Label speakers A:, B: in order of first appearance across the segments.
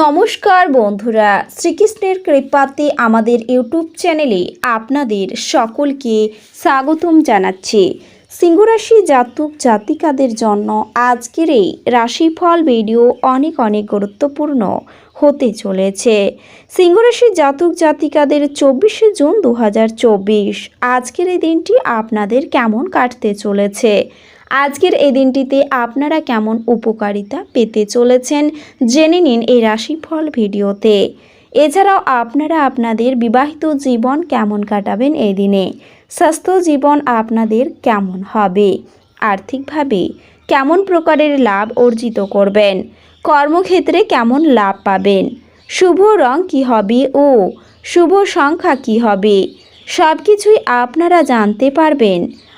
A: নমস্কার বন্ধুরা, শ্রীকৃষ্ণের কৃপাতে আমাদের ইউটিউব চ্যানেলে আপনাদের সকলকে স্বাগতম জানাচ্ছি। সিংহরাশি জাতক জাতিকাদের জন্য আজকের এই রাশিফল ভিডিও অনেক অনেক গুরুত্বপূর্ণ হতে চলেছে। সিংহরাশি জাতক জাতিকাদের চব্বিশে জুন দু হাজার চব্বিশ, আজকের এই দিনটি আপনাদের কেমন কাটতে চলেছে? আজকের এই দিনটিতে আপনারা কেমন উপকারিতা পেতে চলেছেন জেনে নিন এই রাশিফল ভিডিওতে। এছাড়াও আপনারা আপনাদের বিবাহিত জীবন কেমন কাটাবেন এই দিনে? স্বাস্থ্য জীবন আপনাদের কেমন হবে? আর্থিকভাবে কেমন প্রকারের লাভ অর্জিত করবেন? কর্মক্ষেত্রে কেমন লাভ পাবেন? শুভ রং কী হবে ও শুভ সংখ্যা কী হবে? সব কিছুই আপনারা জানতে পারবেন।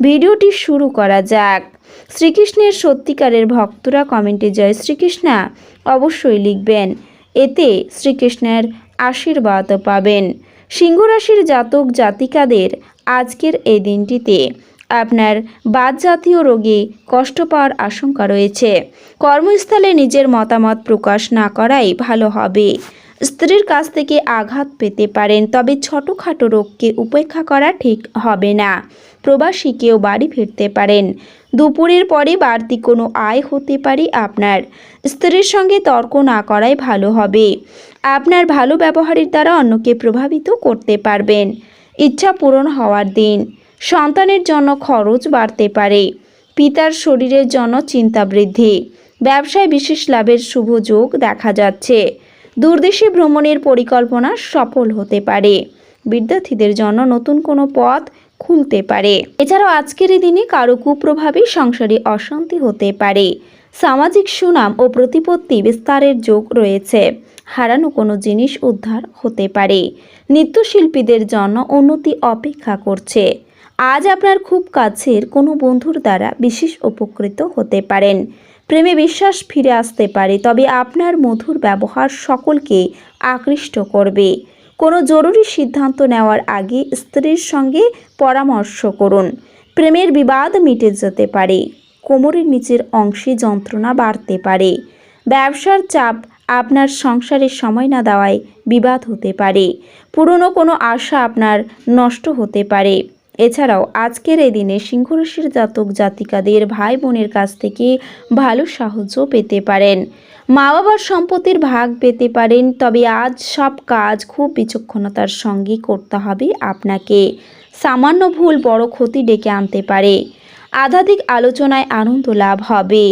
A: ভিডিওটি শুরু করা যাক। শ্রীকৃষ্ণের সত্যিকারের ভক্তরা কমেন্টে জয় শ্রীকৃষ্ণা অবশ্যই লিখবেন। এতে শ্রীকৃষ্ণের আশীর্বাদ পাবেন। সিংহরাশির জাতক জাতিকাদের আজকের এই দিনটিতে আপনার বাদ জাতীয় রোগে কষ্ট পাওয়ার আশঙ্কা রয়েছে। কর্মস্থলে নিজের মতামত প্রকাশ না করাই ভালো হবে। স্ত্রীর কাছ থেকে আঘাত পেতে পারেন, তবে ছোটোখাটো রোগকে উপেক্ষা করা ঠিক হবে না। প্রবাসী কেউ বাড়ি ফিরতে পারেন। দুপুরের পরে বাড়তি কোনো আয় হতে পারে আপনার। স্ত্রীর সঙ্গে তর্ক না করাই ভালো হবে। আপনার ভালো ব্যবহারের দ্বারা অন্যকে প্রভাবিত করতে পারবেন। ইচ্ছা পূরণ হওয়ার দিন। সন্তানের জন্য খরচ বাড়তে পারে। পিতার শরীরের জন্য চিন্তা বৃদ্ধি। ব্যবসায় বিশেষ লাভের শুভ যোগ দেখা যাচ্ছে। দূরদেশে ভ্রমণের পরিকল্পনা সফল হতে পারে। বিদ্যার্থীদের জন্য নতুন কোনো পথ খুলতে পারে। এছাড়াও আজকের দিনে কারও কুপ্রভাবে সংসারে অশান্তি হতে পারে। সামাজিক সুনাম ও প্রতিপত্তি বিস্তারের যোগ রয়েছে। হারানো কোনো জিনিস উদ্ধার হতে পারে। নৃত্যশিল্পীদের জন্য উন্নতি অপেক্ষা করছে। আজ আপনার খুব কাছের কোনো বন্ধুর দ্বারা বিশেষ উপকৃত হতে পারেন। প্রেমে বিশ্বাস ফিরে আসতে পারে, তবে আপনার মধুর ব্যবহার সকলকে আকৃষ্ট করবে। কোনো জরুরি সিদ্ধান্ত নেওয়ার আগে স্ত্রীর সঙ্গে পরামর্শ করুন। প্রেমের বিবাদ মিটে যেতে পারে। কোমরের নিচের অংশে যন্ত্রণা বাড়তে পারে। ব্যবসার চাপ আপনার সংসারে সময় না দেওয়ায় বিবাদ হতে পারে। পুরনো কোনো আশা আপনার নষ্ট হতে পারে। এছাড়াও আজকের এই দিনে সিংহরাশির জাতক জাতিকাদের ভাই বোনের কাছ থেকে ভালো সাহায্য পেতে পারেন। মা বাবার সম্পত্তির ভাগ পেতে পারেন, তবে আজ সব কাজ খুব বিচক্ষণতার সঙ্গে করতে হবে আপনাকে। সামান্য ভুল বড় ক্ষতি ডেকে আনতে পারে। আধাধিক আলোচনায় আনন্দ লাভ হবে।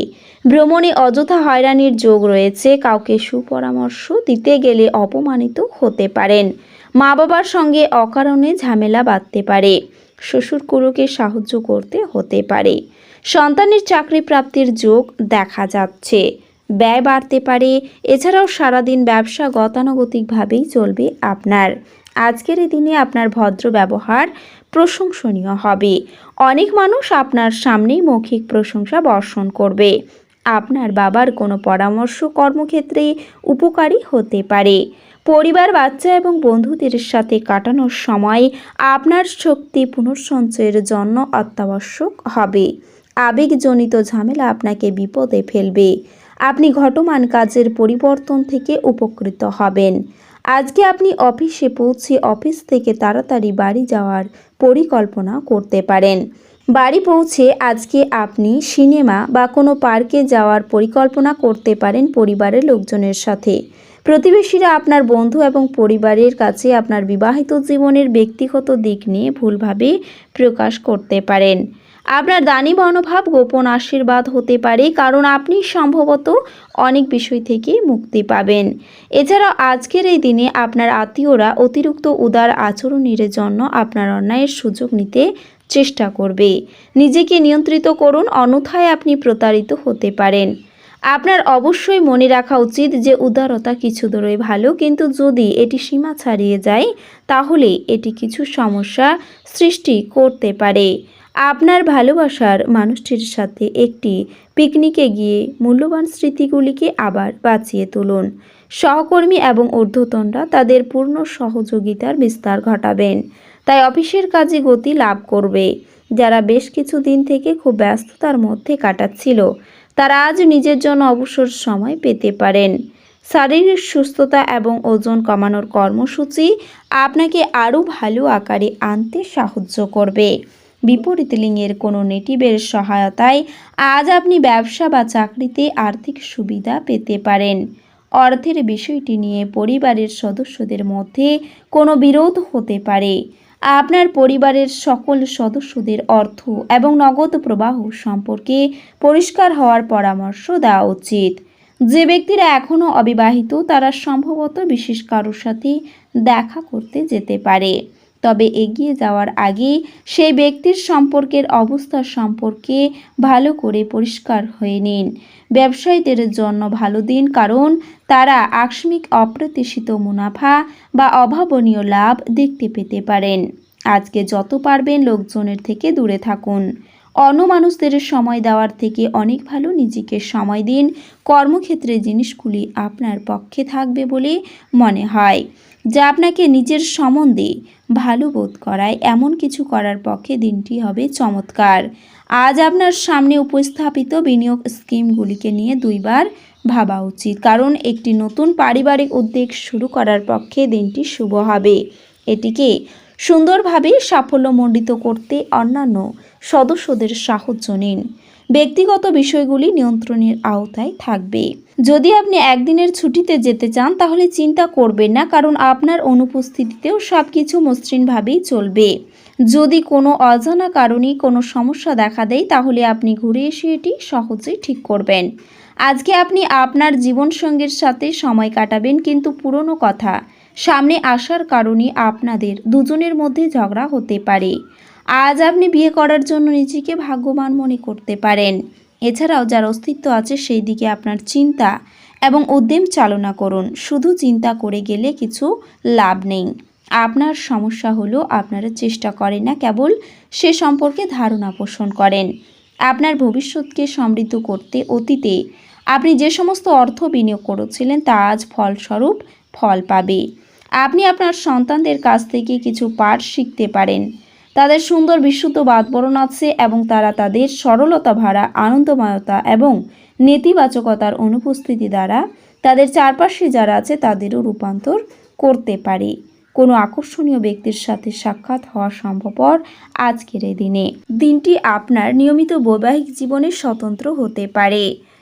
A: ভ্রমণে অযথা হয়রানির যোগ রয়েছে, কাউকে সুপরামর্শ দিতে গেলে অপমানিত হতে পারেন। মা বাবার সঙ্গে অকারণে ঝামেলা বাঁধতে পারে। শ্বশুরকুলোকে সাহায্য করতে হতে পারে। সন্তানের চাকরি প্রাপ্তির যোগ দেখা যাচ্ছে। ব্যয় বাড়তে পারে, এছাড়াও সারাদিন ব্যবসা গতানুগতিকভাবেই চলবে আপনার। আজকের এই দিনে আপনার ভদ্র ব্যবহার প্রশংসনীয় হবে। অনেক মানুষ আপনার সামনেই মৌখিক প্রশংসা বর্ষণ করবে। আপনার বাবার কোনো পরামর্শ কর্মক্ষেত্রে উপকারী হতে পারে। পরিবার, বাচ্চা এবং বন্ধুদের সাথে কাটানোর সময় আপনার শক্তি পুনঃসঞ্চয়ের জন্য অত্যাবশ্যক হবে। আবেগজনিত ঝামেলা আপনাকে বিপদে ফেলবে। আপনি ঘটমান কাজের পরিবর্তন থেকে উপকৃত হবেন। আজকে আপনি অফিসে পৌঁছে অফিস থেকে তাড়াতাড়ি বাড়ি যাওয়ার পরিকল্পনা করতে পারেন। বাড়ি পৌঁছে আজকে আপনি সিনেমা বা কোনো পার্কে যাওয়ার পরিকল্পনা করতে পারেন পরিবারের লোকজনের সাথে। প্রতিবেশীরা আপনার বন্ধু এবং পরিবারের কাছে আপনার বিবাহিত জীবনের ব্যক্তিগত দিক নিয়ে ভুলভাবে প্রকাশ করতে পারেন। আপনার দানি মনোভাব গোপন আশীর্বাদ হতে পারে, কারণ আপনি সম্ভবত অনেক বিষয় থেকে মুক্তি পাবেন। এছাড়াও আজকের এই দিনে আপনার আত্মীয়রা অতিরিক্ত উদার আচরণের জন্য আপনার অন্যায়ের সুযোগ নিতে চেষ্টা করবে। নিজেকে নিয়ন্ত্রিত করুন, অন্যথায় আপনি প্রতারিত হতে পারেন। আপনার অবশ্যই মনে রাখা উচিত যে উদারতা কিছু দূরই ভালো, কিন্তু যদি এটি সীমা ছাড়িয়ে যায়, তাহলে এটি কিছু সমস্যা সৃষ্টি করতে পারে। আপনার ভালোবাসার মানুষটির সাথে একটি পিকনিকে গিয়ে মূল্যবান স্মৃতিগুলিকে আবার বাঁচিয়ে তুলুন। সহকর্মী এবং ঊর্ধ্বতনরা তাদের পূর্ণ সহযোগিতার বিস্তার ঘটাবেন। তাই অফিসের কাজে গতি লাভ করবে। যারা বেশ কিছু দিন থেকে খুব ব্যস্ততার মধ্যে কাটাচ্ছিল তারা আজ নিজের জন্য অবসর সময় পেতে পারেন। শারীরিক সুস্থতা এবং ওজন কমানোর কর্মসূচি আপনাকে আরও ভালো আকারে আনতে সাহায্য করবে। বিপরীত লিঙ্গের কোনো নেটিভের সহায়তায় আজ আপনি ব্যবসা বা চাকরিতে আর্থিক সুবিধা পেতে পারেন। অর্থের বিষয়টি নিয়ে পরিবারের সদস্যদের মধ্যে কোনো বিরোধ হতে পারে। আপনার পরিবারের সকল সদস্যদের অর্থ এবং নগদ প্রবাহ সম্পর্কে পরিষ্কার হওয়ার পরামর্শ দেওয়া উচিত। যে ব্যক্তিরা এখনও অবিবাহিত, তারা সম্ভবত বিশেষ কারোর সাথে দেখা করতে যেতে পারে। তবে এগিয়ে যাওয়ার আগে সেই ব্যক্তির সম্পর্কের অবস্থা সম্পর্কে ভালো করে পরিষ্কার হয়ে নিন। ব্যবসায়ীদের জন্য ভালো দিন কারণ তারা আকস্মিক অপ্রত্যাশিত মুনাফা বা অভাবনীয় লাভ দেখতে পেতে পারেন। আজকে যত পারবেন লোকজনের থেকে দূরে থাকুন। অন্য মানুষদের সময় দেওয়ার থেকে অনেক ভালো নিজেকে সময় দিন। কর্মক্ষেত্রে জিনিসগুলি আপনার পক্ষে থাকবে বলে মনে হয়। যা আপনাকে নিজের সম্বন্ধে ভালো বোধ করায়, এমন কিছু করার পক্ষে দিনটি হবে চমৎকার। আজ আপনার সামনে উপস্থাপিত বিনিয়োগ স্কিমগুলিকে নিয়ে দুইবার ভাবা উচিত, কারণ একটি নতুন পারিবারিক উদ্যোগ শুরু করার পক্ষে দিনটি শুভ হবে। এটিকে সুন্দরভাবে সাফল্যমণ্ডিত করতে অন্যান্য সদস্যদের সাহায্য নিন। ব্যক্তিগত বিষয়গুলি নিয়ন্ত্রণের আওতায় থাকবে। যদি আপনি একদিনের ছুটিতে যেতে চান, তাহলে চিন্তা করবেন না, কারণ আপনার অনুপস্থিতিতেও সব কিছু মসৃণভাবেই চলবে। যদি কোনো অজানা কারণে কোনো সমস্যা দেখা দেয়, তাহলে আপনি ঘুরে এসে এটি সহজেই ঠিক করবেন। আজকে আপনি আপনার জীবনসঙ্গীর সাথে সময় কাটাবেন কিন্তু পুরনো কথা। সামনে আসার কারণে আপনাদের দুজনের মধ্যে ঝগড়া হতে পারে। আজ আপনি বিয়ে করার জন্য নিজেকে ভাগ্যবান মনে করতে পারেন। এছাড়াও যার অস্তিত্ব আছে সেই দিকে আপনার চিন্তা এবং উদ্যম চালনা করুন। শুধু চিন্তা করে গেলে কিছু লাভ নেই। আপনার সমস্যা হলো আপনারা চেষ্টা করেন না কেবল সে সম্পর্কে ধারণা পোষণ করেন। আপনার ভবিষ্যৎকে সমৃদ্ধ করতে অতীতে আপনি যে সমস্ত অর্থ বিনিয়োগ করেছিলেন, তা আজ ফলস্বরূপ ফল পাবে। আপনি আপনার সন্তানদের কাছ থেকে কিছু পাঠ শিখতে পারেন। তাদের সুন্দর বিশুদ্ধ বাতবরণ আছে এবং তারা তাদের সরলতা ভাড়া আনন্দময়তা এবং নেতিবাচকতার অনুপস্থিতি দ্বারা তাদের চারপাশে যারা আছে, তাদেরও রূপান্তর করতে পারে। কোনো আকর্ষণীয় ব্যক্তির সাথে সাক্ষাৎ হওয়া সম্ভবপর আজকের এই দিনে। দিনটি আপনার নিয়মিত বৈবাহিক জীবনে স্বতন্ত্র হতে পারে।